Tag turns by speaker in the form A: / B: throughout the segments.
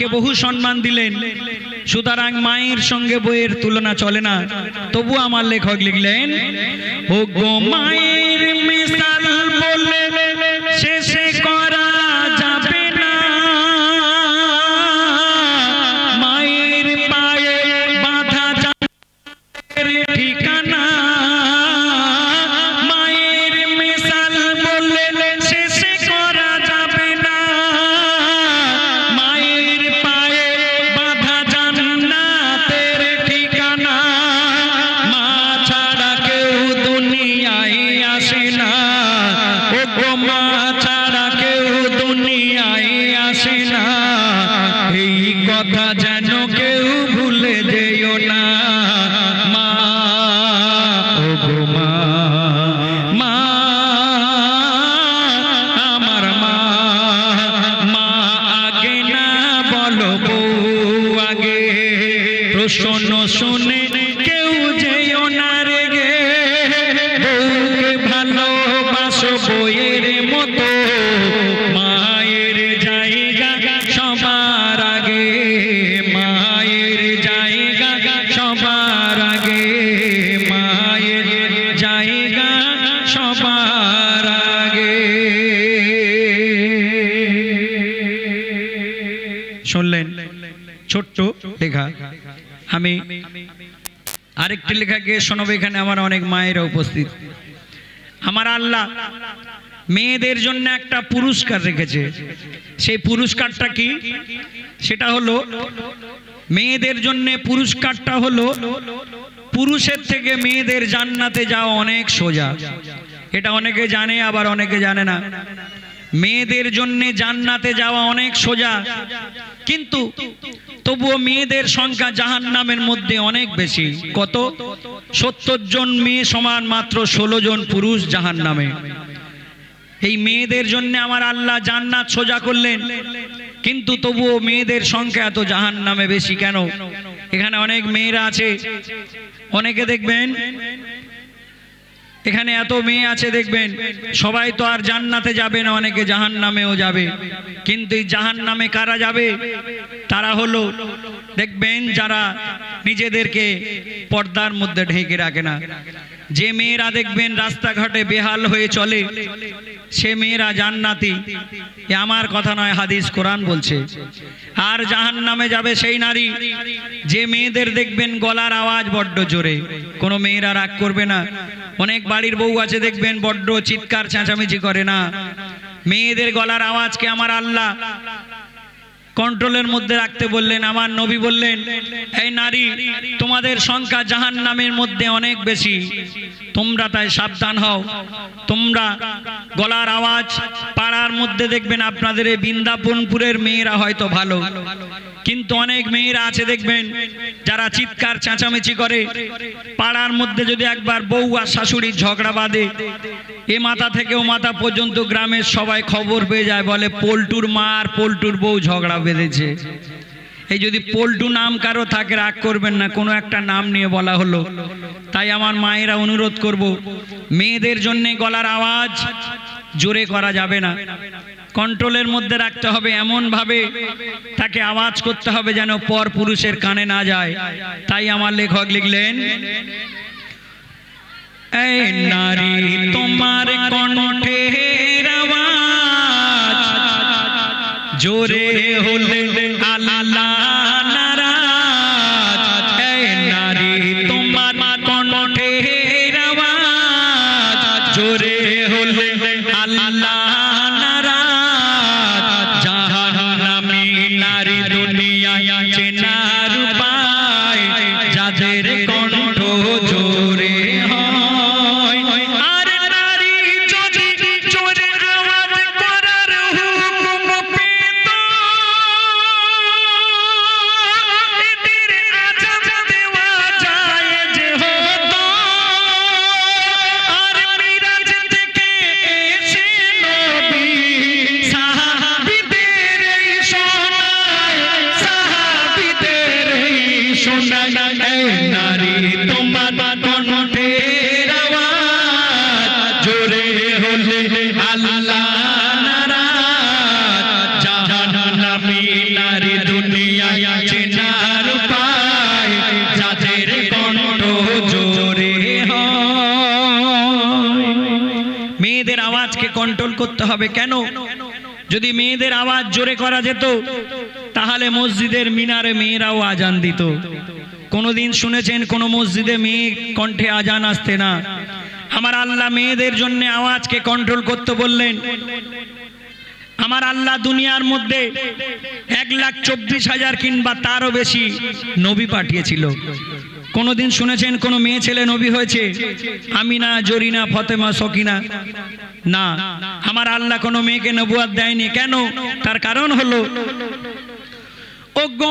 A: মাকে বহু সম্মান দিলেন। সুতরাং মায়ের সঙ্গে বইয়ের তুলনা চলে না। তবু আমার লেখক লিখলেন ও গো মায়ের প্রশ্ন শুনে কেউ যেও না রেগে। বউকে ভালোবাসো বইয়ের মতো, মায়ের জায়গা সবার আগে, মায়ের জায়গা সবার আগে, মায়ের জায়গা সবার আগে। শুনলেন, ছোট্ট লেখা। আমি আরেকটি লেখা গিয়ে শোনাবো, এখানে আমার অনেক মায়েরা উপস্থিত। আমার আল্লাহ মেয়েদের জন্য একটা পুরস্কার রেখেছে। সেই পুরস্কারটা কি? সেটা হলো, মেয়েদের জন্য পুরস্কারটা হলো, পুরুষের থেকে মেয়েদের জান্নাতে যাওয়া অনেক সোজা। এটা অনেকে জানে, আবার অনেকে জানে না। মেয়েদের জন্য জান্নাতে যাওয়া অনেক সোজা। কিন্তু তবুও মেয়েদের সংখ্যা জাহান নামের মধ্যে অনেক বেশি। কত? সত্তর জন মেয়ে সমান মাত্র ষোলো জন পুরুষ জাহান নামে এই মেয়েদের জন্য আমার আল্লাহ জান্নাত সোজা করলেন। কিন্তু তবুও মেয়েদের সংখ্যা এত জাহান নামে বেশি কেন? এখানে অনেক মেয়েরা আছে। অনেকে দেখবেন এখানে এত মেয়ে আছে দেখবেন, সবাই তো আর জান্নাতে যাবে না, অনেকে জাহান নামেও যাবে। কিন্তু এই জাহান নামে কারা যাবে? তারা হলো, দেখবেন যারা নিজেদেরকে পর্দার মধ্যে ঢেকে রাখে না। যে মেয়েরা দেখবেন রাস্তাঘাটে বেহাল হয়ে চলে, সে মেয়েরা জান্নাতি। এ আমার কথা নয়, হাদিস কোরআন বলছে। আর জাহান নামে যাবে সেই নারী, যে মেয়েদের দেখবেন গলার আওয়াজ বড্ড জোরে। কোনো মেয়েরা রাগ করবে না। অনেক বাড়ির বউ আছে, দেখবেন বড্ড চিৎকার, চেঁচামেচি করে না। মেয়েদের গলার আওয়াজকে আমার আল্লাহ কন্ট্রোলের মধ্যে রাখতে বললেন, আমার নবী বললেন, এই নারী, তোমাদের সংখ্যা জাহান নামের মধ্যে অনেক বেশি। তোমরা তাই সাবধান হও। তোমরা গলার আওয়াজ পাড়ার মধ্যে দেখবেন আপনাদের এই বৃন্দাবনপুরের মেয়েরা হয়তো ভালো। কিন্তু অনেক মেয়েরা আছে, দেখবেন, যারা চিৎকার, চেঁচামেচি করে। পাড়ার মধ্যে যদি একবার বউ আর শাশুড়ির ঝগড়া বাঁধে, এ মাথা থেকে ও মাথা পর্যন্ত গ্রামের সবাই খবর পেয়ে যায়, বলে পল্টুর মা আর পল্টুর বউ ঝগড়া বেঁধেছে। এই যদি পল্টু নাম কারও থাকে, রাগ করবেন না, কোনো একটা নাম নিয়ে বলা হলো। তাই আমার মায়েরা অনুরোধ করব, মেয়েদের জন্য গলার আওয়াজ জোরে করা যাবে না। কন্ট্রোলের মধ্যে রাখতে হবে, এমনভাবে তাকে আওয়াজ করতে হবে যেন পর পুরুষের কানে না যায়। তাই আমার লেখক লিখলেন, এই নারী তোমার কণ্ঠে জোরে হলে আল্লাহ করতে হবে কেন? যদি মেয়েদের আওয়াজ জোরে করা যেত, তাহলে মসজিদের মিনারে মেয়েরাও আজান দিত। কোনোদিন শুনেছেন, কোন মসজিদে মেয়ে কণ্ঠে আজান আসতে না? আমার আল্লাহ মেয়েদের জন্য আওয়াজকে কন্ট্রোল করতে বললেন। আমার আল্লাহ দুনিয়ার মধ্যে এক লাখ চব্বিশ হাজার কিংবা তারও বেশি নবী পাঠিয়েছিল। কোনোদিন শুনেছেন কোনো মেয়ে ছেলে নবী হয়েছে? আমিনা, জরিনা, ফতেমা, সকিনা। না, আমার আল্লাহ কোনো মেয়েকে নবুয়াদ দেয়নি। কেন? তার কারণ হলো ওগো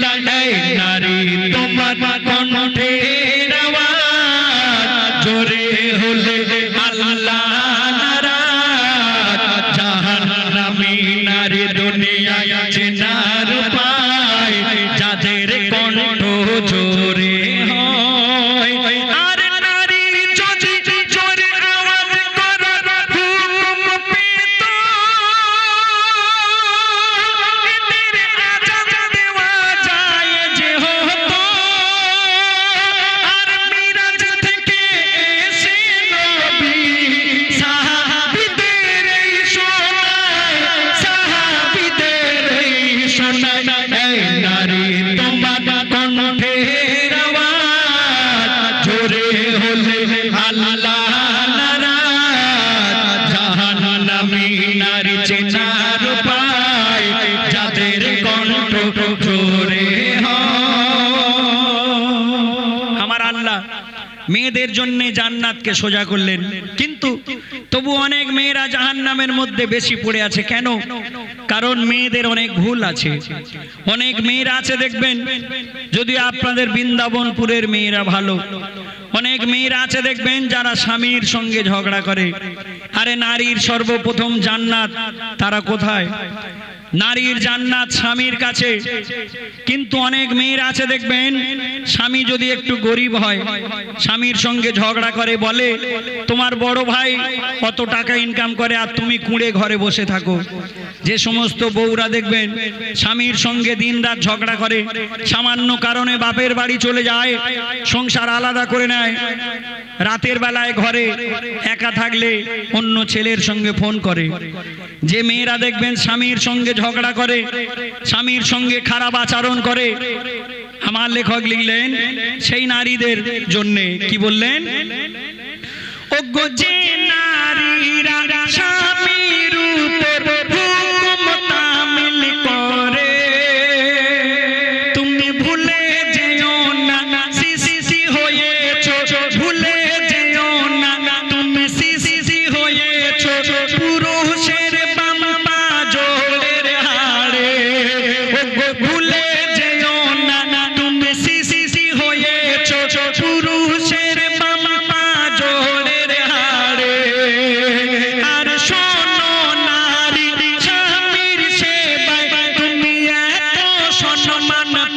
A: வேண்டாண்டா মেয়েদের জন্য জান্নাতকে সোজা করলেন। কিন্তু তবু অনেক মেয়েরা জাহান্নামের মধ্যে বেশি পড়ে আছে। কেন? কারণ মেয়েদের অনেক ভুল আছে। অনেক মেয়েরা আছে, দেখবেন, যদি আপনাদের বৃন্দাবনপুরের মেয়েরা ভালো। অনেক মেয়েরা আছে, দেখবেন, যারা স্বামীর সঙ্গে ঝগড়া করে। আরে নারীর সর্বপ্রথম জান্নাত তারা কোথায়? নারীর জান্নাত স্বামীর কাছে। কিন্তু অনেক মেয়ের আছে, দেখবেন, স্বামী যদি একটু গরিব হয়, স্বামীর সঙ্গে ঝগড়া করে, বলে, তোমার বড় ভাই কত টাকা ইনকাম করে আর তুমি কুঁড়ে ঘরে বসে থাকো। যে সমস্ত বউরা, দেখবেন, স্বামীর সঙ্গে দিনরাত ঝগড়া করে, সামান্য কারণে বাপের বাড়ি চলে যায়, সংসার আলাদা করে নেয়, রাতের বেলায় ঘরে একা থাকলে অন্য ছেলের সঙ্গে ফোন করে। যে মেয়েরা, দেখবেন, স্বামীর সঙ্গে ঝগড়া করে, স্বামীর সঙ্গে খারাপ আচরণ করে। আমার লেখক লিখলেন, সেই নারীদের জন্যে কি বললেন? নারীরা স্বামীর উপর man, man, man.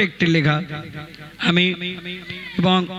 A: আওয়াজ শুনলেন ছোট্ট একটি লেখা আমি এবং